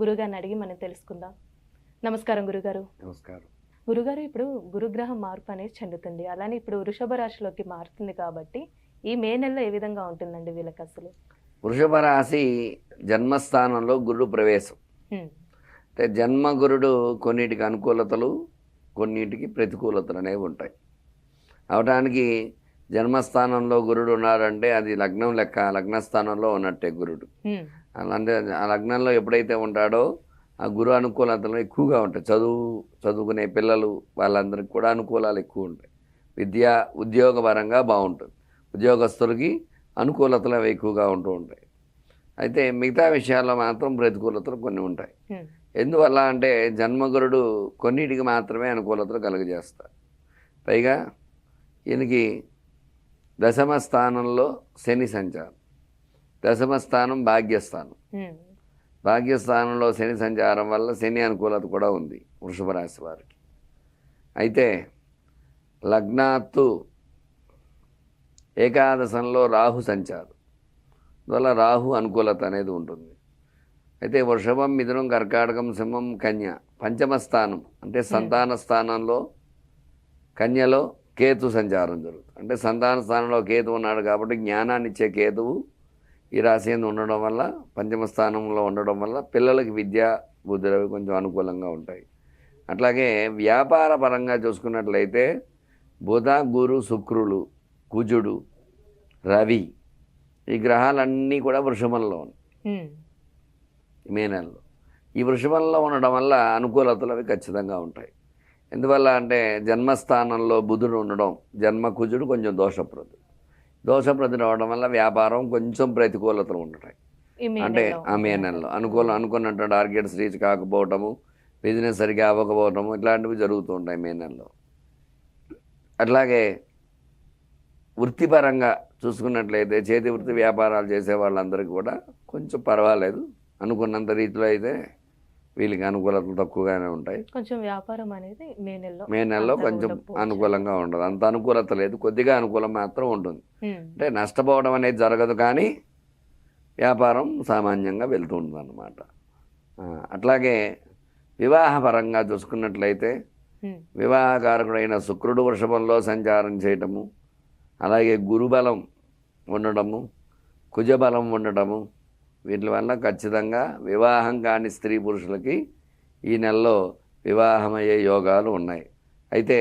గురుగారిని అడిగి మనం తెలుసుకుందాం. నమస్కారం గురుగారు. నమస్కారం. గురుగారు ఇప్పుడు గురుగ్రహం మార్పు అనేది చెందుతుంది. అలానే ఇప్పుడు వృషభ రాశిలోకి మారుతుంది కాబట్టి ఈ మే నెలలో ఏ విధంగా ఉంటుందండి వీళ్ళకి అసలు వృషభ రాశి జన్మస్థానంలో గురుడు ప్రవేశం. అంటే జన్మ గురుడు కొన్నిటికి అనుకూలతలు కొన్నిటికి ప్రతికూలతలు అనేవి ఉంటాయి. అవటానికి జన్మస్థానంలో గురుడు ఉన్నాడంటే అది లగ్నం లెక్క లగ్నస్థానంలో ఉన్నట్టే గురుడు. అంటే ఆ లగ్నంలో ఎప్పుడైతే ఉంటాడో ఆ గురు అనుకూలతలు ఎక్కువగా ఉంటాయి. చదువు చదువుకునే పిల్లలు వాళ్ళందరికీ కూడా అనుకూలాలు ఎక్కువ ఉంటాయి. విద్య ఉద్యోగపరంగా బాగుంటుంది. ఉద్యోగస్తులకి అనుకూలతలు అవి ఎక్కువగా ఉంటూ ఉంటాయి. అయితే మిగతా విషయాల్లో మాత్రం ప్రతికూలతలు కొన్ని ఉంటాయి. ఎందువల్ల అంటే జన్మగురుడు కొన్నిటికి మాత్రమే అనుకూలతలు కలుగజేస్తారు. పైగా ఈయనకి దశమ స్థానంలో శని సంచారం. దశమ స్థానం భాగ్యస్థానం. భాగ్యస్థానంలో శని సంచారం వల్ల శని అనుకూలత కూడా ఉంది వృషభ రాశి వారికి. అయితే లగ్నాత్తు ఏకాదశంలో రాహు సంచారం. అందువల్ల రాహు అనుకూలత అనేది ఉంటుంది. అయితే వృషభం మిథునం కర్కాటకం సింహం కన్య పంచమ స్థానం అంటే సంతాన స్థానంలో కన్యలో కేతు సంచారం జరుగుతుంది. అంటే సంతాన స్థానంలో కేతు ఉన్నాడు కాబట్టి జ్ఞానాన్ని ఇచ్చే కేతువు ఈ రాశి ఎందు ఉండడం వల్ల పంచమ స్థానంలో ఉండడం వల్ల పిల్లలకి విద్య బుద్ధులు అవి కొంచెం అనుకూలంగా ఉంటాయి. అట్లాగే వ్యాపార పరంగా చూసుకున్నట్లయితే బుధ గురు శుక్రులు కుజుడు రవి ఈ గ్రహాలన్నీ కూడా వృషభంలో ఉన్నాయి. మే నెలలో. ఈ వృషభంలో ఉండడం వల్ల అనుకూలతలు అవి ఖచ్చితంగా ఉంటాయి. ఎందువల్ల అంటే జన్మస్థానంలో బుధుడు ఉండడం జన్మ కుజుడు కొంచెం దోషప్రదుడు దోషప్రదుడు అవడం వల్ల వ్యాపారం కొంచెం ప్రతికూలతలు ఉంటాయి అంటే. ఆ మే నెలలో. అనుకూలం అనుకున్నట్టు టార్గెట్స్ రీచ్ కాకపోవటము బిజినెస్ సరిగా అవ్వకపోవటము ఇట్లాంటివి జరుగుతూ ఉంటాయి మే నెలలో. అట్లాగే వృత్తిపరంగా చూసుకున్నట్లయితే చేతి వృత్తి వ్యాపారాలు చేసే వాళ్ళందరికీ కూడా కొంచెం పర్వాలేదు. అనుకున్నంత రీతిలో అయితే వీళ్ళకి అనుకూలతలు తక్కువగానే ఉంటాయి కొంచెం వ్యాపారం అనేది మే నెలలో మే నెలలో కొంచెం. అనుకూలంగా ఉండదు అంత అనుకూలత లేదు కొద్దిగా అనుకూలం మాత్రం ఉంటుంది. అంటే నష్టపోవడం అనేది జరగదు కానీ వ్యాపారం సామాన్యంగా వెళ్తూ ఉంటుంది అన్నమాట అట్లాగే వివాహపరంగా చూసుకున్నట్లయితే. వివాహకారకుడైన శుక్రుడు వృషభంలో సంచారం చేయటము అలాగే గురుబలం ఉండడము కుజబలం ఉండటము వీటి వల్ల ఖచ్చితంగా వివాహం కాని స్త్రీ పురుషులకి ఈ నెలలో వివాహమయ్యే యోగాలు ఉన్నాయి. అయితే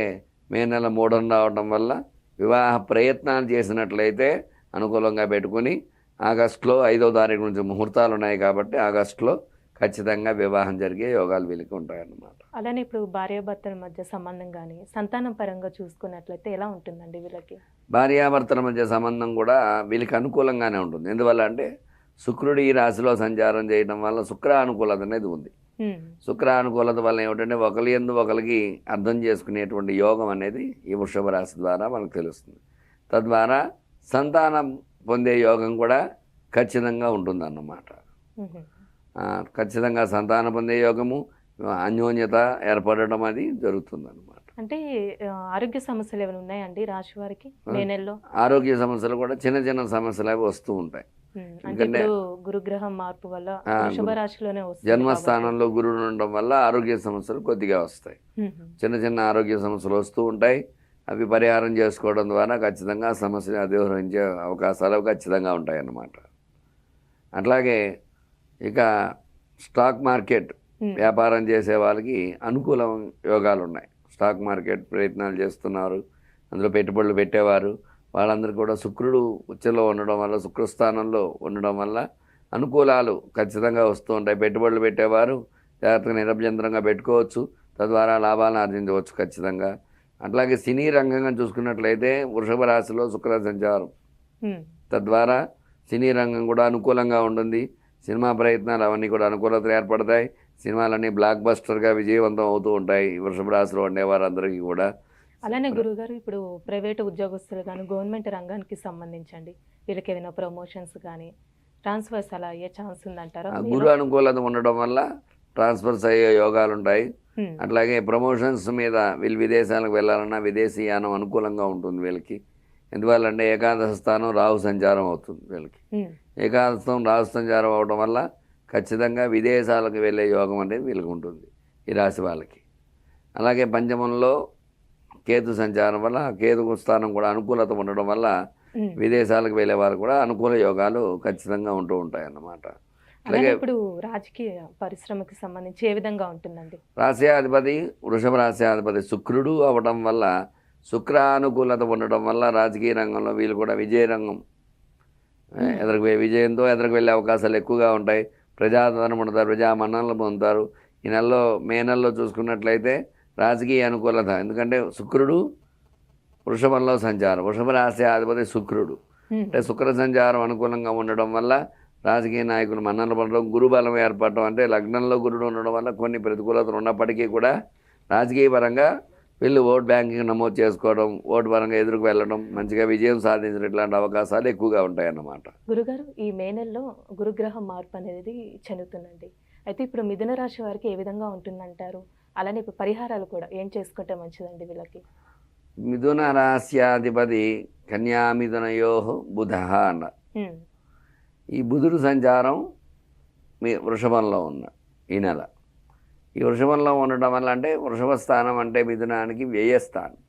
మే నెల మూడం రావడం వల్ల వివాహ ప్రయత్నాలు చేసినట్లయితే అనుకూలంగా పెట్టుకుని ఆగస్టులో ఐదో తారీఖు నుంచి ముహూర్తాలు ఉన్నాయి కాబట్టి ఆగస్టులో ఖచ్చితంగా వివాహం జరిగే యోగాలు వీళ్ళకి ఉంటాయన్నమాట. అలానే ఇప్పుడు భార్యాభర్తల మధ్య సంబంధం కానీ సంతానం పరంగా చూసుకున్నట్లయితే ఎలా ఉంటుందండి వీళ్ళకి? భార్యాభర్తల మధ్య సంబంధం కూడా వీళ్ళకి అనుకూలంగానే ఉంటుంది. ఎందువల్ల అంటే శుక్రుడు ఈ రాశిలో సంచారం చేయడం వల్ల శుక్ర అనుకూలత అనేది ఉంది. శుక్ర అనుకూలత వల్ల ఏమిటంటే ఒకరి ఎందు ఒకరికి అర్థం చేసుకునేటువంటి యోగం అనేది ఈ వృషభ రాశి ద్వారా మనకు తెలుస్తుంది. తద్వారా సంతానం పొందే యోగం కూడా ఖచ్చితంగా ఉంటుందన్నమాట. హ్మ్. ఆ, ఖచ్చితంగా సంతానం పొందే యోగము అన్యోన్యత ఏర్పడడం అది జరుగుతుందన్నమాట. అంటే ఆ, ఆరోగ్య సమస్యలు ఏమైనా ఉన్నాయండి రాశి వారికి? మే నెలలో? ఆరోగ్య సమస్యలు కూడా చిన్న చిన్న సమస్యలు అవి వస్తూ ఉంటాయి. అంటే ఎందుకంటే- గురుగ్రహం మార్పు వల్ల జన్మస్థానంలో గురుడు ఉండడం వల్ల ఆరోగ్య సమస్యలు కొద్దిగా వస్తాయి. చిన్న చిన్న ఆరోగ్య సమస్యలు వస్తూ ఉంటాయి. అవి పరిహారం చేసుకోవడం ద్వారా ఖచ్చితంగా సమస్యని అధిరోహించే అవకాశాలు ఖచ్చితంగా ఉంటాయి అన్నమాట అట్లాగే ఇక స్టాక్ మార్కెట్. వ్యాపారం చేసే వాళ్ళకి అనుకూల యోగాలు ఉన్నాయి. స్టాక్ మార్కెట్ ప్రయత్నాలు చేస్తున్నారు. అందులో పెట్టుబడులు పెట్టేవారు. వాళ్ళందరూ కూడా శుక్రుడు ఉచ్చలో ఉండడం వల్ల శుక్రస్థానంలో ఉండడం వల్ల అనుకూలాలు ఖచ్చితంగా వస్తూ ఉంటాయి. పెట్టుబడులు పెట్టేవారు జాగ్రత్తగా నిరభ్యంతరంగా పెట్టుకోవచ్చు. తద్వారా లాభాలను ఆర్జించవచ్చు ఖచ్చితంగా. అట్లాగే సినీ రంగంగా చూసుకున్నట్లయితే వృషభ రాశిలో శుక్ర సంచారం. తద్వారా సినీ రంగం కూడా అనుకూలంగా ఉంటుంది. సినిమా ప్రయత్నాలు అవన్నీ కూడా అనుకూలతలు ఏర్పడతాయి. సినిమాలన్నీ బ్లాక్ బస్టర్గా విజయవంతం అవుతూ ఉంటాయి. వృషభ రాశిలో ఉండేవారందరికీ కూడా. అలానే గురుగారు ఇప్పుడు ప్రైవేటు ఉద్యోగస్తులు కానీ గవర్నమెంట్ రంగానికి సంబంధించండి. వీళ్ళకి ఏదైనా ప్రమోషన్స్ కానీ ట్రాన్స్ఫర్స్ అలా అయ్యే ఛాన్స్ ఉందంటారా? గురు అనుకూలత ఉండడం వల్ల ట్రాన్స్ఫర్స్ అయ్యే యోగాలు ఉంటాయి. అట్లాగే ప్రమోషన్స్ మీద వీళ్ళు విదేశాలకు వెళ్ళాలన్నా విదేశీ యానం అనుకూలంగా ఉంటుంది వీళ్ళకి. ఎందువల్లంటే ఏకాదశ స్థానం రాహు సంచారం అవుతుంది వీళ్ళకి. ఏకాదశం రాహు సంచారం అవడం వల్ల ఖచ్చితంగా విదేశాలకు వెళ్ళే యోగం అనేది వీళ్ళకి ఉంటుంది ఈ రాశి వాళ్ళకి. అలాగే పంచమంలో కేతు సంచారం వల్ల కేతు స్థానం కూడా అనుకూలత ఉండడం వల్ల. విదేశాలకు వెళ్ళే వారు కూడా అనుకూల యోగాలు ఖచ్చితంగా ఉంటూ ఉంటాయి అన్నమాట అలాగే ఇప్పుడు రాజకీయ పరిశ్రమకి సంబంధించి ఏ విధంగా ఉంటుందండి? రాశ్యాధిపతి వృషభ రాశ్యాధిపతి శుక్రుడు అవ్వడం వల్ల శుక్రానుకూలత ఉండడం వల్ల రాజకీయ రంగంలో వీళ్ళు కూడా విజయ రంగం ఎదరికి విజయంతో ఎదరికి వెళ్ళే అవకాశాలు ఎక్కువగా ఉంటాయి. ప్రజాదరణ పొందుతారు ప్రజా మన్ననలు పొందుతారు. ఈ నెలలో మే నెలలో చూసుకున్నట్లయితే రాజకీయ అనుకూలత. ఎందుకంటే శుక్రుడు వృషభంలో సంచారం. వృషభ రాశి అధిపతి శుక్రుడు. అంటే శుక్ర సంచారం అనుకూలంగా ఉండడం వల్ల రాజకీయ నాయకులు మన్ననలు పడడం గురుబలం ఏర్పడడం అంటే లగ్నంలో గురుడు ఉండడం వల్ల కొన్ని ప్రతికూలతలు ఉన్నప్పటికీ కూడా రాజకీయ పరంగా వీళ్ళు ఓట్ బ్యాంకింగ్ నమోదు చేసుకోవడం ఓటు పరంగా ఎదురుకు వెళ్ళడం మంచిగా విజయం సాధించడం ఇట్లాంటి అవకాశాలు ఎక్కువగా ఉంటాయన్నమాట. గురుగారు ఈ మే నెలలో గురుగ్రహం మార్పు అనేది చెందుతుందండి. అయితే ఇప్పుడు మిథున రాశి వారికి ఏ విధంగా ఉంటుందంటారు? అలానే ఇప్పుడు పరిహారాలు కూడా ఏం చేసుకుంటే మంచిదండి వీళ్ళకి? మిథున రాశ్యాధిపతి కన్యామిథునయో బుధ అన్న. ఈ బుధుడు సంచారం మీ వృషభంలో ఉన్న ఈ నెల. ఈ వృషభంలో ఉండడం వల్ల అంటే వృషభ స్థానం అంటే మిథునానికి వ్యయస్థానం.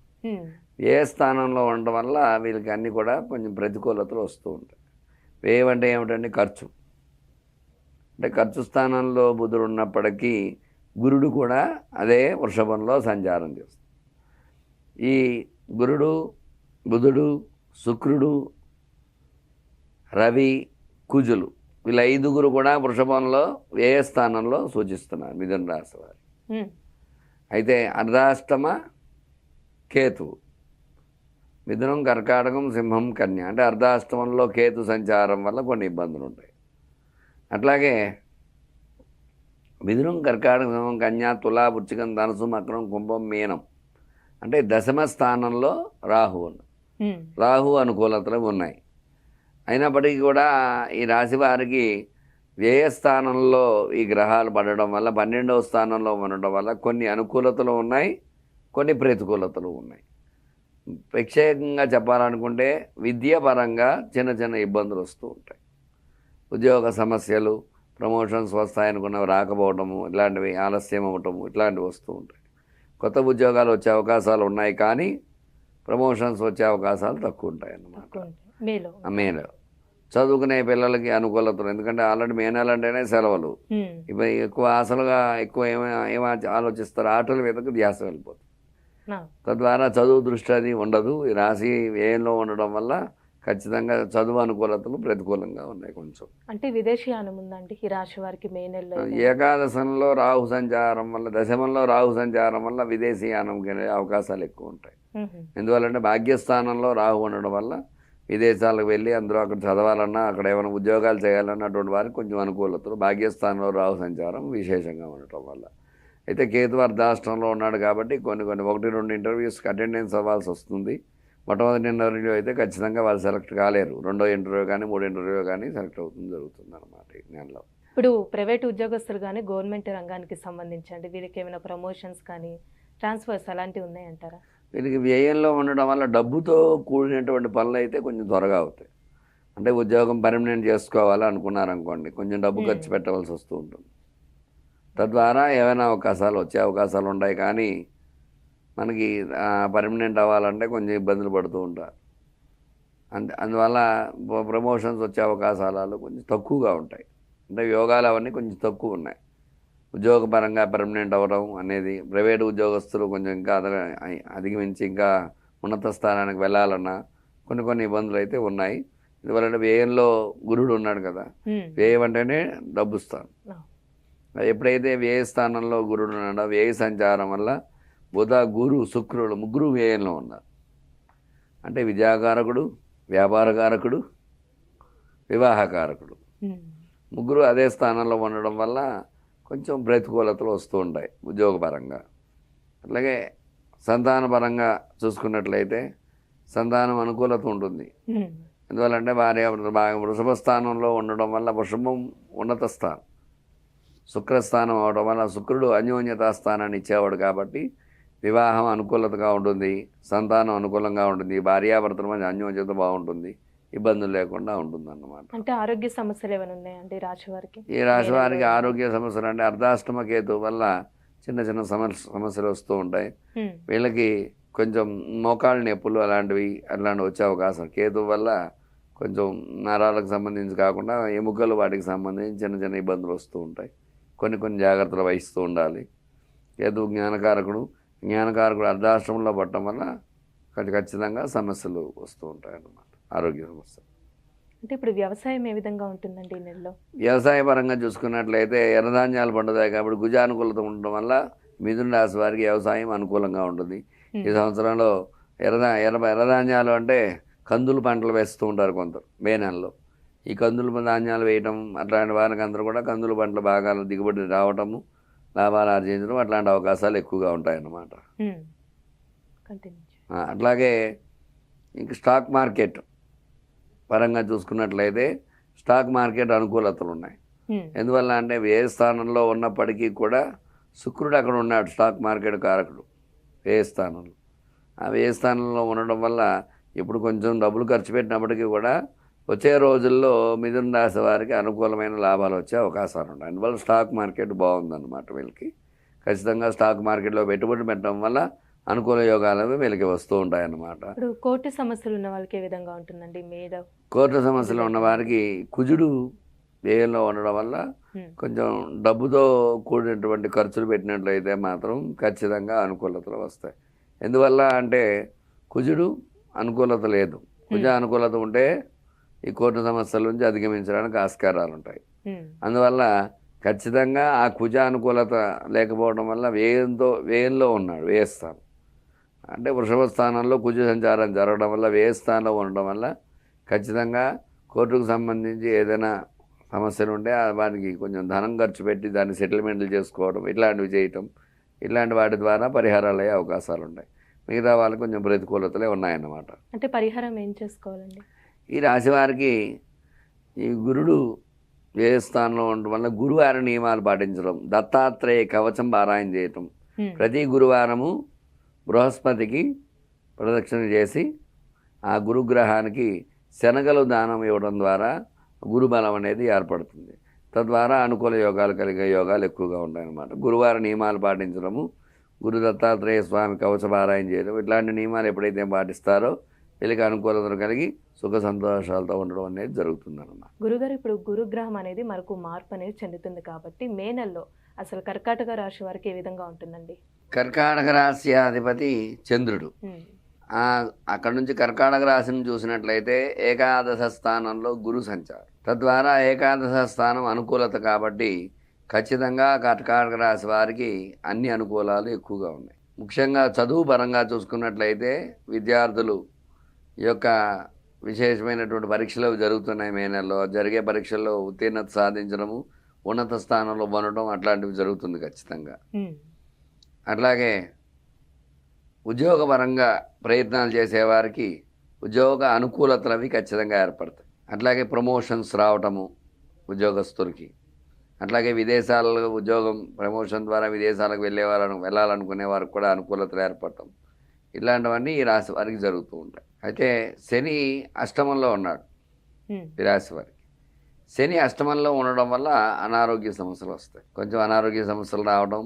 వ్యయస్థానంలో ఉండడం వల్ల వీళ్ళకి అన్నీ కూడా కొంచెం ప్రతికూలతలు వస్తూ ఉంటాయి. వ్యయం అంటే ఏమిటంటే ఖర్చు. అంటే ఖర్చు స్థానంలో బుధుడు ఉన్నప్పటికీ గురుడు కూడా అదే వృషభంలో సంచారం చేస్తుంది ఈ గురుడు బుధుడు శుక్రుడు రవి కుజులు వీళ్ళ ఐదుగురు కూడా వృషభంలో వ్యయ స్థానంలో సూచిస్తున్నారు మిథున రాశి వారు. అయితే అర్ధాష్టమ కేతువు మిథునం కర్కాటకం సింహం కన్య అంటే అర్ధాష్టమంలో కేతు సంచారం వల్ల కొన్ని ఇబ్బందులు ఉంటాయి. అట్లాగే మిథునం కర్కాటకం కన్య తులా వృచ్చికం ధనుసు మకరం కుంభం మీనం. అంటే దశమ స్థానంలో రాహు. రాహు అనుకూలతలు ఉన్నాయి. అయినప్పటికీ కూడా ఈ రాశి వారికి వ్యయస్థానంలో ఈ గ్రహాలు పడడం వల్ల పన్నెండవ స్థానంలో ఉండడం వల్ల కొన్ని అనుకూలతలు ఉన్నాయి కొన్ని ప్రతికూలతలు ఉన్నాయి. ప్రత్యేకంగా చెప్పాలనుకుంటే విద్యాపరంగా చిన్న చిన్న ఇబ్బందులు వస్తూ ఉంటాయి. ఉద్యోగ సమస్యలు ప్రమోషన్స్ వస్తాయనుకున్నవి రాకపోవటము ఇలాంటివి ఆలస్యం అవ్వటము ఇట్లాంటివి వస్తూ ఉంటాయి. కొత్త ఉద్యోగాలు వచ్చే అవకాశాలు ఉన్నాయి కానీ ప్రమోషన్స్ వచ్చే అవకాశాలు తక్కువ ఉంటాయి అన్నమాట. మేలో. చదువుకునే పిల్లలకి అనుకూలతలు ఎందుకంటే ఆల్రెడీ మే నెల అంటేనే సెలవులు. ఇప్పుడు ఎక్కువ ఆశలుగా ఎక్కువ ఏమ ఆలోచిస్తారు ఆటల మీదకు ధ్యాస వెళ్ళిపోతుంది. తద్వారా చదువు దృష్టి అది ఉండదు. ఈ రాశి వ్యయంలో ఉండడం వల్ల ఖచ్చితంగా చదువు అనుకూలతలు ప్రతికూలంగా ఉన్నాయి కొంచెం. అంటే విదేశీయానం ఉందండి ఈ రాశి వారికి మే నెలలో ఏకాదశంలో రాహు సంచారం వల్ల దశమంలో రాహు సంచారం వల్ల విదేశీయానంకి అవకాశాలు ఎక్కువ ఉంటాయి. ఎందువల్లంటే భాగ్యస్థానంలో రాహు ఉండడం వల్ల విదేశాలకు వెళ్ళి అందరూ అక్కడ చదవాలన్నా అక్కడ ఏమైనా ఉద్యోగాలు చేయాలన్నా అటువంటి వారికి కొంచెం అనుకూలతలు. భాగ్యస్థానంలో రాహు సంచారం విశేషంగా ఉండటం వల్ల. అయితే కేతు అర్ధాష్టంలో ఉన్నాడు కాబట్టి కొన్ని కొన్ని ఒకటి రెండు ఇంటర్వ్యూస్కి అటెండెన్స్ అవ్వాల్సి వస్తుంది. మొట్టమొదటి ఇంటర్వ్యూ అయితే ఖచ్చితంగా వాళ్ళు సెలెక్ట్ కాలేరు. రెండో ఇంటర్వ్యూ కానీ మూడో ఇంటర్వ్యూ కానీ సెలెక్ట్ అవుతుంది జరుగుతుంది అనమాట ఈ నెలలో. ఇప్పుడు ప్రైవేట్ ఉద్యోగస్తులు కానీ గవర్నమెంట్ రంగానికి సంబంధించండి వీరికి ఏమైనా ప్రమోషన్స్ కానీ ట్రాన్స్ఫర్స్ అలాంటివి ఉన్నాయంటారా? వీరికి వ్యయంలో ఉండడం వల్ల డబ్బుతో కూడినటువంటి పనులు అయితే కొంచెం త్వరగా అవుతాయి. అంటే ఉద్యోగం పర్మనెంట్ చేసుకోవాలి అనుకున్నారనుకోండి కొంచెం డబ్బు. ఖర్చు పెట్టవలసి వస్తూ ఉంటుంది. తద్వారా ఏమైనా అవకాశాలు వచ్చే అవకాశాలు ఉంటాయి కానీ మనకి పర్మనెంట్ అవ్వాలంటే కొంచెం ఇబ్బందులు పడుతూ ఉంటారు అంతే అందువల్ల ప్రో- ప్రమోషన్స్ వచ్చే అవకాశాలు కొంచెం తక్కువగా ఉంటాయి. అంటే యోగాలు అవన్నీ కొంచెం తక్కువ ఉన్నాయి. ఉద్యోగపరంగా పర్మనెంట్ అవ్వడం అనేది ప్రైవేట్ ఉద్యోగస్తులు కొంచెం ఇంకా అదన అధిగమించి ఇంకా ఉన్నత స్థానానికి వెళ్ళాలన్నా కొన్ని కొన్ని ఇబ్బందులు అయితే ఉన్నాయి. ఎందువల్ల వ్యయంలో గురుడు ఉన్నాడు కదా. వ్యయం అంటేనే డబ్బు స్థానం. ఎప్పుడైతే వ్యయ స్థానంలో గురుడు ఉన్నాడో వ్యయ సంచారం వల్ల బుధ గురు శుక్రుడు ముగ్గురు వ్యయంలో ఉన్నారు. అంటే విద్యాకారకుడు వ్యాపారకారకుడు వివాహకారకుడు. ముగ్గురు అదే స్థానంలో ఉండడం వల్ల కొంచెం ప్రతికూలతలు వస్తూ ఉంటాయి ఉద్యోగపరంగా. అట్లాగే సంతానపరంగా చూసుకున్నట్లయితే సంతానం అనుకూలత ఉంటుంది. ఎందువల్లంటే భార్య వృషభ స్థానంలో ఉండడం వల్ల వృషభం ఉన్నత స్థానం. శుక్రస్థానం అవడం వల్ల శుక్రుడు అన్యోన్యతా స్థానాన్ని ఇచ్చేవాడు కాబట్టి వివాహం అనుకూలతగా ఉంటుంది సంతానం అనుకూలంగా ఉంటుంది భార్యాభర్తల మధ్య అన్యోన్యత బాగుంటుంది ఇబ్బందులు లేకుండా ఉంటుంది అన్నమాట అంటే ఆరోగ్య సమస్యలు ఏమైనా ఉన్నాయండి రాశి వారికి ఈ రాశి వారికి ఆరోగ్య సమస్యలు అంటే అర్ధాష్టమ కేతు వల్ల చిన్న చిన్న సమస్య సమస్యలు వస్తూ ఉంటాయి. వీళ్ళకి కొంచెం మోకాళ్ళ నొప్పులు అలాంటివి అట్లాంటివి వచ్చే అవకాశం. కేతు వల్ల కొంచెం నరాలకు సంబంధించి కాకుండా ఎముకలు వాటికి సంబంధించి చిన్న చిన్న ఇబ్బందులు వస్తూ ఉంటాయి. కొన్ని కొన్ని జాగ్రత్తలు వహిస్తూ ఉండాలి. కేతు జ్ఞానకారకుడు జ్ఞానకారకుడు అర్ధాశ్రమంలో పట్టడం వల్ల ఖచ్చి- ఖచ్చితంగా సమస్యలు వస్తూ ఉంటాయి అన్నమాట ఆరోగ్య సమస్యలు. అంటే ఇప్పుడు వ్యవసాయం ఏ విధంగా ఉంటుందండి ఈ నెలలో? వ్యవసాయ పరంగా చూసుకున్నట్లయితే ఎర్రధాన్యాలు పండుతాయి కాబట్టి గుజానుకూలత ఉండడం వల్ల మిథున రాశి వారికి వ్యవసాయం అనుకూలంగా ఉంటుంది. ఈ సంవత్సరంలో ఎర్రదా ఎర్ర ఎర్రధాన్యాలు అంటే కందులు పంటలు వేస్తూ ఉంటారు కొందరు మే నెలలో. ఈ కందులు ధాన్యాలు వేయటం అట్లాంటి వారికి అందరూ కూడా కందులు పంటలు బాగా దిగుబడి రావటము లాభాలు ఆర్జించడం అట్లాంటి అవకాశాలు ఎక్కువగా ఉంటాయన్నమాట. అట్లాగే ఇంక స్టాక్ మార్కెట్ పరంగా చూసుకున్నట్లయితే స్టాక్ మార్కెట్ అనుకూలతలు ఉన్నాయి. ఎందువల్ల అంటే ఏ స్థానంలో ఉన్నప్పటికీ కూడా శుక్రుడు అక్కడ ఉన్నాడు స్టాక్ మార్కెట్ కారకుడు ఏ స్థానంలో. ఆ ఏ స్థానంలో ఉండడం వల్ల ఇప్పుడు కొంచెం డబ్బులు ఖర్చు పెట్టినప్పటికీ కూడా వచ్చే రోజుల్లో మిథున రాశి వారికి అనుకూలమైన లాభాలు వచ్చే అవకాశాలు ఉంటాయి. అందువల్ల స్టాక్ మార్కెట్ బాగుందన్నమాట వీళ్ళకి. ఖచ్చితంగా స్టాక్ మార్కెట్లో పెట్టుబడి పెట్టడం వల్ల అనుకూల యోగాలు వీళ్ళకి వస్తూ ఉంటాయన్నమాట. ఇప్పుడు కోర్టు సమస్యలు ఉన్న వాళ్ళకి ఏ విధంగా ఉంటుందండి? మీద కోర్టు సమస్యలు ఉన్న వారికి కుజుడు వ్యయంలో ఉండడం వల్ల కొంచెం డబ్బుతో కూడినటువంటి ఖర్చులు పెట్టినట్లయితే మాత్రం ఖచ్చితంగా అనుకూలతలు వస్తాయి. ఎందువల్ల అంటే కుజుడు అనుకూలత లేదు. కుజ. అనుకూలత ఉంటే ఈ కోర్టు సమస్యల నుంచి అధిగమించడానికి ఆస్కారాలు ఉంటాయి. అందువల్ల ఖచ్చితంగా ఆ కుజ అనుకూలత లేకపోవడం వల్ల వ్యయంతో వ్యయంలో ఉన్నాడు వ్యయస్థానం. అంటే వృషభ స్థానంలో కుజ సంచారం జరగడం వల్ల వ్యయస్థానంలో ఉండడం వల్ల ఖచ్చితంగా కోర్టుకు సంబంధించి ఏదైనా సమస్యలు ఉంటే ఆ వాటికి కొంచెం ధనం ఖర్చు పెట్టి దాన్ని సెటిల్మెంట్లు చేసుకోవడం ఇట్లాంటివి చేయటం ఇట్లాంటి వాటి ద్వారా పరిహారాలు అయ్యే అవకాశాలు ఉంటాయి. మిగతా వాళ్ళకి కొంచెం ప్రతికూలతలే ఉన్నాయన్నమాట. అంటే పరిహారం ఏం చేసుకోవాలండి? ఈ రాశి వారికి ఈ గురుడు ఏ స్థానంలో ఉండడం వల్ల గురువార నియమాలు పాటించడం దత్తాత్రేయ కవచం పారాయణ చేయటం. ప్రతి గురువారము బృహస్పతికి ప్రదక్షిణ చేసి ఆ గురుగ్రహానికి శనగలు దానం ఇవ్వడం ద్వారా గురుబలం అనేది ఏర్పడుతుంది. తద్వారా అనుకూల యోగాలు కలిగే యోగాలు ఎక్కువగా ఉంటాయన్నమాట. గురువార నియమాలు పాటించడము గురు దత్తాత్రేయ స్వామి కవచపారాయణ చేయడం ఇట్లాంటి నియమాలు ఎప్పుడైతే పాటిస్తారో వీళ్ళకి అనుకూలతలు కలిగి సుఖ సంతోషాలతో ఉండడం అనేది జరుగుతుందన్నమాట. గురుగారు ఇప్పుడు గురుగ్రహం అనేది మనకు మార్పు అనేది చెందుతుంది కాబట్టి మే నెలలో అసలు కర్కాటక రాశి వారికి ఏ విధంగా ఉంటుందండి? కర్కాటక రాశి అధిపతి చంద్రుడు. అక్కడ నుంచి కర్కాటక రాశిని చూసినట్లయితే ఏకాదశ స్థానంలో గురు సంచారం. తద్వారా ఏకాదశ స్థానం అనుకూలత కాబట్టి ఖచ్చితంగా కర్కాటక రాశి వారికి అన్ని అనుకూలాలు ఎక్కువగా ఉన్నాయి. ముఖ్యంగా చదువు పరంగా చూసుకున్నట్లయితే విద్యార్థులు ఈ యొక్క విశేషమైనటువంటి పరీక్షలు జరుగుతున్నాయి మే నెలలో. జరిగే పరీక్షల్లో ఉత్తీర్ణత సాధించడము ఉన్నత స్థానంలో ఉండడం అట్లాంటివి జరుగుతుంది ఖచ్చితంగా. అట్లాగే ఉద్యోగపరంగా ప్రయత్నాలు చేసేవారికి ఉద్యోగ అనుకూలతలు అవి ఖచ్చితంగా ఏర్పడతాయి. అట్లాగే ప్రమోషన్స్ రావటము ఉద్యోగస్తులకి. అట్లాగే విదేశాలలో ఉద్యోగం ప్రమోషన్ ద్వారా విదేశాలకు వెళ్ళే వాళ్ళను వెళ్ళాలనుకునే వారికి కూడా అనుకూలతలు ఏర్పడటం. ఇలాంటివన్నీ ఈ రాశి వారికి జరుగుతూ ఉంటాయి. అయితే శని అష్టమంలో ఉన్నాడు. ఈ రాశి వారికి. శని అష్టమంలో ఉండడం వల్ల అనారోగ్య సమస్యలు వస్తాయి. కొంచెం అనారోగ్య సమస్యలు రావడం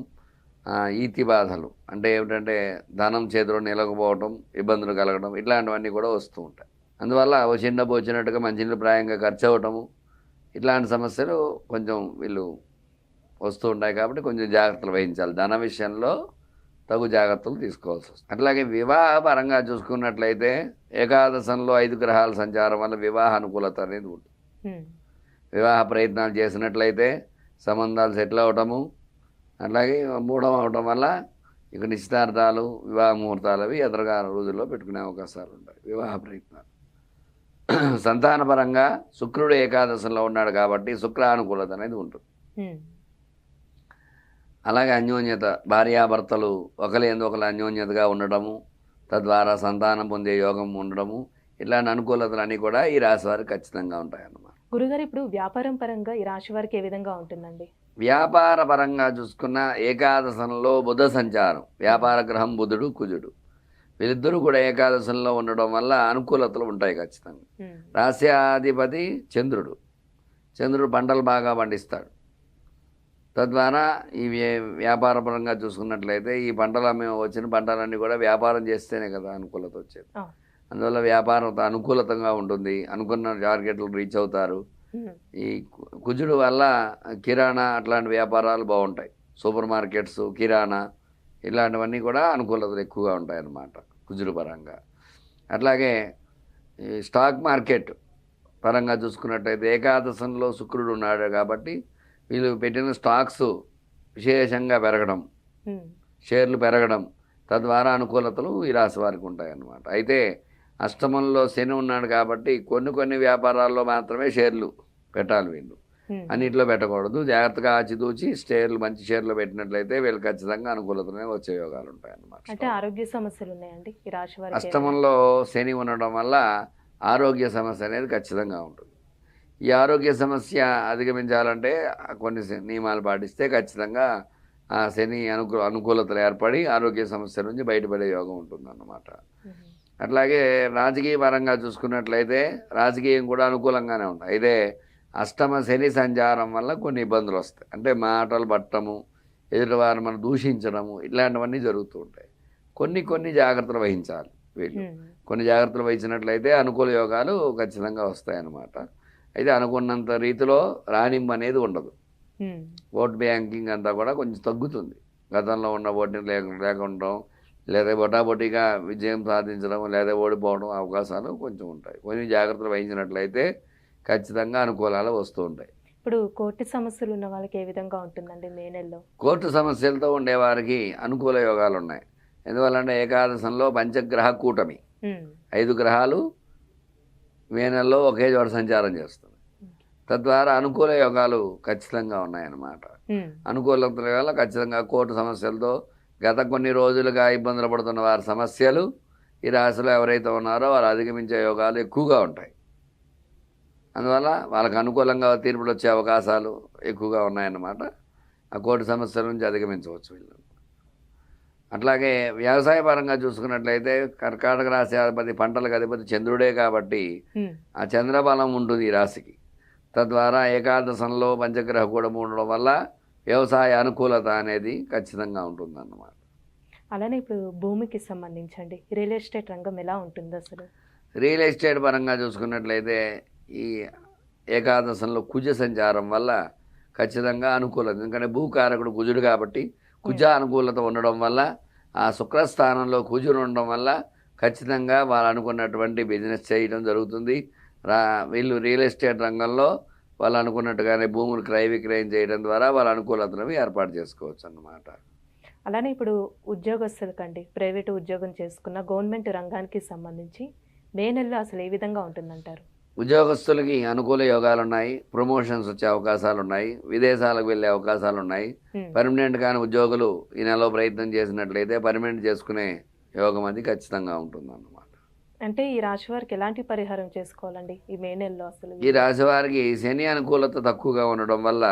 ఈతి బాధలు అంటే ఏమిటంటే ధనం చేతిలో నిలకపోవడం ఇబ్బందులు కలగడం ఇట్లాంటివన్నీ కూడా వస్తూ ఉంటాయి. అందువల్ల ఓ చిన్న వచ్చినట్టుగా మంచినీళ్ళు ప్రాయంగా ఖర్చు అవ్వటము ఇట్లాంటి సమస్యలు కొంచెం వీళ్ళు వస్తూ ఉంటాయి కాబట్టి కొంచెం జాగ్రత్తలు వహించాలి. ధన విషయంలో తగు జాగ్రత్తలు తీసుకోవాల్సి వస్తుంది. అట్లాగే వివాహ పరంగా చూసుకున్నట్లయితే ఏకాదశంలో ఐదు గ్రహాల సంచారం వల్ల వివాహ అనుకూలత అనేది ఉంటుంది. వివాహ ప్రయత్నాలు చేసినట్లయితే సంబంధాలు సెటిల్ అవటము అట్లాగే మూఢం అవటం వల్ల ఇక నిశ్చితార్థాలు వివాహ ముహూర్తాలు అవి ఎదురుగా రోజుల్లో పెట్టుకునే అవకాశాలు ఉంటాయి. వివాహ ప్రయత్నాలు. సంతానపరంగా శుక్రుడు ఏకాదశంలో ఉన్నాడు కాబట్టి శుక్రానుకూలత అనేది ఉంటుంది. అలాగే అన్యోన్యత భార్యాభర్తలు ఒకరి ఒకరు అన్యోన్యతగా ఉండడము తద్వారా సంతానం పొందే యోగం ఉండడము ఇలాంటి అనుకూలతలు అన్నీ కూడా ఈ రాశి వారికి ఖచ్చితంగా ఉంటాయన్నమాట. గురుగారు ఇప్పుడు వ్యాపారం పరంగా ఈ రాశి వారికి ఏ విధంగా ఉంటుందండి? వ్యాపార పరంగా చూసుకున్న ఏకాదశంలో బుధ సంచారం వ్యాపార గ్రహం బుధుడు కుజుడు. వీళ్ళిద్దరూ కూడా ఏకాదశంలో ఉండడం వల్ల అనుకూలతలు ఉంటాయి ఖచ్చితంగా. ఉమ్, రాస్యాధిపతి చంద్రుడు. చంద్రుడు పంటలు బాగా పండిస్తాడు. తద్వారా ఈ వ్య- వ్యాపార పరంగా చూసుకున్నట్లయితే ఈ పంటలు మేము వచ్చిన పంటలన్నీ కూడా వ్యాపారం చేస్తేనే కదా అనుకూలత వచ్చేది. అందువల్ల వ్యాపారం అనుకూలతంగా ఉంటుంది. అనుకున్న టార్గెట్లు రీచ్ అవుతారు. ఈ కుజుడు వల్ల కిరాణా అట్లాంటి వ్యాపారాలు బాగుంటాయి. సూపర్ మార్కెట్స్ కిరాణా ఇలాంటివన్నీ కూడా అనుకూలతలు ఎక్కువగా ఉంటాయి అన్నమాట కుజుడు పరంగా. అట్లాగే ఈ స్టాక్ మార్కెట్ పరంగా చూసుకున్నట్టయితే ఏకాదశంలో శుక్రుడు ఉన్నాడు కాబట్టి వీళ్ళు పెట్టిన స్టాక్స్ విశేషంగా పెరగడం షేర్లు పెరగడం తద్వారా అనుకూలతలు ఈ రాశి వారికి ఉంటాయన్నమాట. అయితే అష్టమంలో శని ఉన్నాడు కాబట్టి కొన్ని కొన్ని వ్యాపారాల్లో మాత్రమే షేర్లు పెట్టాలి వీళ్ళు. అన్నిట్లో పెట్టకూడదు. జాగ్రత్తగా ఆచితూచి షేర్లు మంచి షేర్లు పెట్టినట్లయితే వీళ్ళు ఖచ్చితంగా అనుకూలతనే వచ్చే యోగాలు ఉంటాయి అంటే అన్నమాట ఆరోగ్య సమస్యలు ఉన్నాయండి అష్టమంలో శని ఉండడం వల్ల ఆరోగ్య సమస్య అనేది ఖచ్చితంగా ఉంటుంది. ఈ ఆరోగ్య సమస్య అధిగమించాలంటే కొన్ని నియమాలు పాటిస్తే ఖచ్చితంగా ఆ శని అనుకూ అనుకూలతలు ఏర్పడి ఆరోగ్య సమస్య నుంచి బయటపడే యోగం ఉంటుందన్నమాట. అట్లాగే రాజకీయ పరంగా చూసుకున్నట్లయితే రాజకీయం కూడా అనుకూలంగానే ఉంటుంది అయితే అష్టమ శని సంచారం వల్ల కొన్ని ఇబ్బందులు వస్తాయి. అంటే మాటలు పట్టము ఎదుటివారు మనం దూషించడము ఇట్లాంటివన్నీ జరుగుతూ ఉంటాయి. కొన్ని కొన్ని జాగ్రత్తలు వహించాలి వీళ్ళు. కొన్ని జాగ్రత్తలు వహించినట్లయితే అనుకూల యోగాలు ఖచ్చితంగా వస్తాయన్నమాట. అయితే అనుకున్నంత రీతిలో రాణింపు అనేది ఉండదు. ఓట్ బ్యాంకింగ్ అంతా కూడా కొంచెం తగ్గుతుంది. గతంలో ఉన్న ఓటుని లేక లేకుండా లేదా బొటాబొటీగా విజయం సాధించడం లేదా ఓడిపోవడం అవకాశాలు కొంచెం ఉంటాయి. కొన్ని జాగ్రత్తలు వహించినట్లయితే ఖచ్చితంగా అనుకూలాలు వస్తూ ఉంటాయి. ఇప్పుడు కోర్టు సమస్యలు ఉన్న వాళ్ళకి ఏ విధంగా ఉంటుందండి మే నెలలో? కోర్టు సమస్యలతో ఉండేవారికి అనుకూల యోగాలు ఉన్నాయి. ఎందువల్లంటే ఏకాదశంలో పంచగ్రహ కూటమి. ఐదు గ్రహాలు మే నెలలో ఒకే చోట సంచారం చేస్తుంది తద్వారా అనుకూల యోగాలు ఖచ్చితంగా ఉన్నాయన్నమాట. అనుకూలతల వల్ల ఖచ్చితంగా కోర్టు సమస్యలతో గత కొన్ని రోజులుగా ఇబ్బందులు పడుతున్న వారి సమస్యలు ఈ రాశిలో ఎవరైతే ఉన్నారో వారు అధిగమించే యోగాలు ఎక్కువగా ఉంటాయి. అందువల్ల వాళ్ళకి అనుకూలంగా తీర్పులు వచ్చే అవకాశాలు ఎక్కువగా ఉన్నాయన్నమాట. ఆ కోర్టు సమస్యల నుంచి అధిగమించవచ్చు వీళ్ళు. అట్లాగే వ్యవసాయ పరంగా చూసుకున్నట్లయితే కర్కాటక రాశి అధిపతి పంటలకు అధిపతి చంద్రుడే కాబట్టి ఆ చంద్రబలం ఉంటుంది ఈ రాశికి. తద్వారా ఏకాదశంలో పంచగ్రహ కూడా ఉండడం వల్ల వ్యవసాయ అనుకూలత అనేది ఖచ్చితంగా ఉంటుందన్నమాట. అలానే ఇప్పుడు భూమికి సంబంధించండి. రియల్ ఎస్టేట్ రంగం ఎలా ఉంటుంది అసలు? రియల్ ఎస్టేట్ పరంగా చూసుకున్నట్లయితే ఈ ఏకాదశంలో కుజ సంచారం వల్ల ఖచ్చితంగా అనుకూలత. ఎందుకంటే భూకారకుడు కుజుడు కాబట్టి కుజ అనుకూలత ఉండడం వల్ల ఆ శుక్రస్థానంలో కుజుడు ఉండడం వల్ల ఖచ్చితంగా వాళ్ళు అనుకున్నటువంటి బిజినెస్ చేయడం జరుగుతుంది. రా వీళ్ళు రియల్ ఎస్టేట్ రంగంలో వాళ్ళు అనుకున్నట్టుగానే భూములు క్రయ విక్రయం చేయడం ద్వారా వాళ్ళ అనుకూలతను ఏర్పాటు చేసుకోవచ్చు అన్నమాట అలానే ఇప్పుడు ఉద్యోగస్తులకండి ప్రైవేటు ఉద్యోగం చేసుకున్న గవర్నమెంట్ రంగానికి సంబంధించి మే నెలలో అసలు ఏ విధంగా ఉంటుందంటారు? ఉద్యోగస్తులకి అనుకూల యోగాలు ఉన్నాయి ప్రమోషన్స్ వచ్చే అవకాశాలు ఉన్నాయి విదేశాలకు వెళ్ళే అవకాశాలు ఉన్నాయి పర్మనెంట్ కాని ఉద్యోగులు ఈ నెలలో ప్రయత్నం చేసినట్లయితే పర్మనెంట్ చేసుకునే యోగం అది ఖచ్చితంగా ఉంటుంది అంటే ఈ రాశి వారికి ఎలాంటి పరిహారం చేసుకోవాలండి? ఈ మే నెలలో అసలు ఈ రాశి వారికి శని అనుకూలత తక్కువగా ఉండడం వల్ల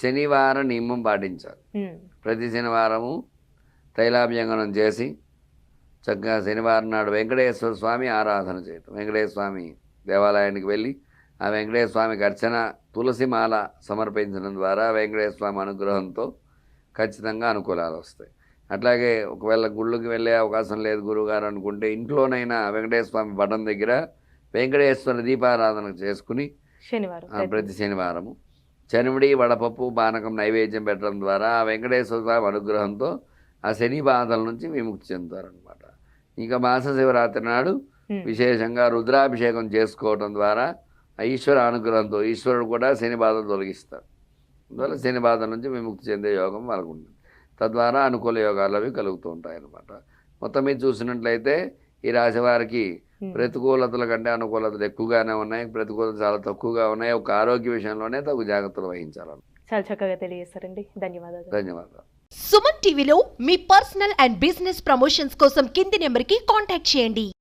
శనివారం నియమం పాటించాలి. ప్రతి శనివారము తైలాభ్యంగనం చేసి చక్కగా శనివారం నాడు వెంకటేశ్వర స్వామి ఆరాధన చేయటం. వెంకటేశ్వర స్వామి దేవాలయానికి వెళ్ళి ఆ వెంకటేశ్వర స్వామికి అర్చన తులసి మాల సమర్పించడం ద్వారా వెంకటేశ్వర స్వామి అనుగ్రహంతో ఖచ్చితంగా అనుకూలాలు వస్తాయి. అట్లాగే ఒకవేళ గుళ్ళకి వెళ్ళే అవకాశం లేదు గురువుగారు అనుకుంటే ఇంట్లోనైనా వెంకటేశ్వర స్వామి పటం దగ్గర వెంకటేశ్వర దీపారాధన చేసుకుని శనివారం ప్రతి శనివారము చనివిడి వడపప్పు పానకం నైవేద్యం పెట్టడం ద్వారా ఆ వెంకటేశ్వర స్వామి అనుగ్రహంతో ఆ శని బాధల నుంచి విముక్తి చెందుతారనమాట ఇంకా మాస శివరాత్రి నాడు విశేషంగా రుద్రాభిషేకం చేసుకోవడం ద్వారా ఆ ఈశ్వర అనుగ్రహంతో ఈశ్వరుడు కూడా శని బాధలు తొలగిస్తారు అందువల్ల శని బాధల నుంచి విముక్తి చెందే యోగం వాళ్ళకు ఉంటుంది తద్వారా అనుకూల యోగాలు అవి కలుగుతూ ఉంటాయి అన్నమాట. మొత్తం మీద చూసినట్లయితే ఈ రాశి వారికి. ప్రతికూలతల కంటే అనుకూలతలు ఎక్కువగానే ఉన్నాయి. ప్రతికూలతలు చాలా తక్కువగా ఉన్నాయి. ఒక ఆరోగ్య విషయంలోనే తగు జాగ్రత్తలు వహించాలి చాలా చక్కగా తెలియజేస్తారండి ధన్యవాదాలు. ధన్యవాదాలు. సుమన్ టీవీలో మీ పర్సనల్ అండ్ బిజినెస్ ప్రమోషన్స్ కోసం కింది నెంబర్కి కాంటాక్ట్ చేయండి.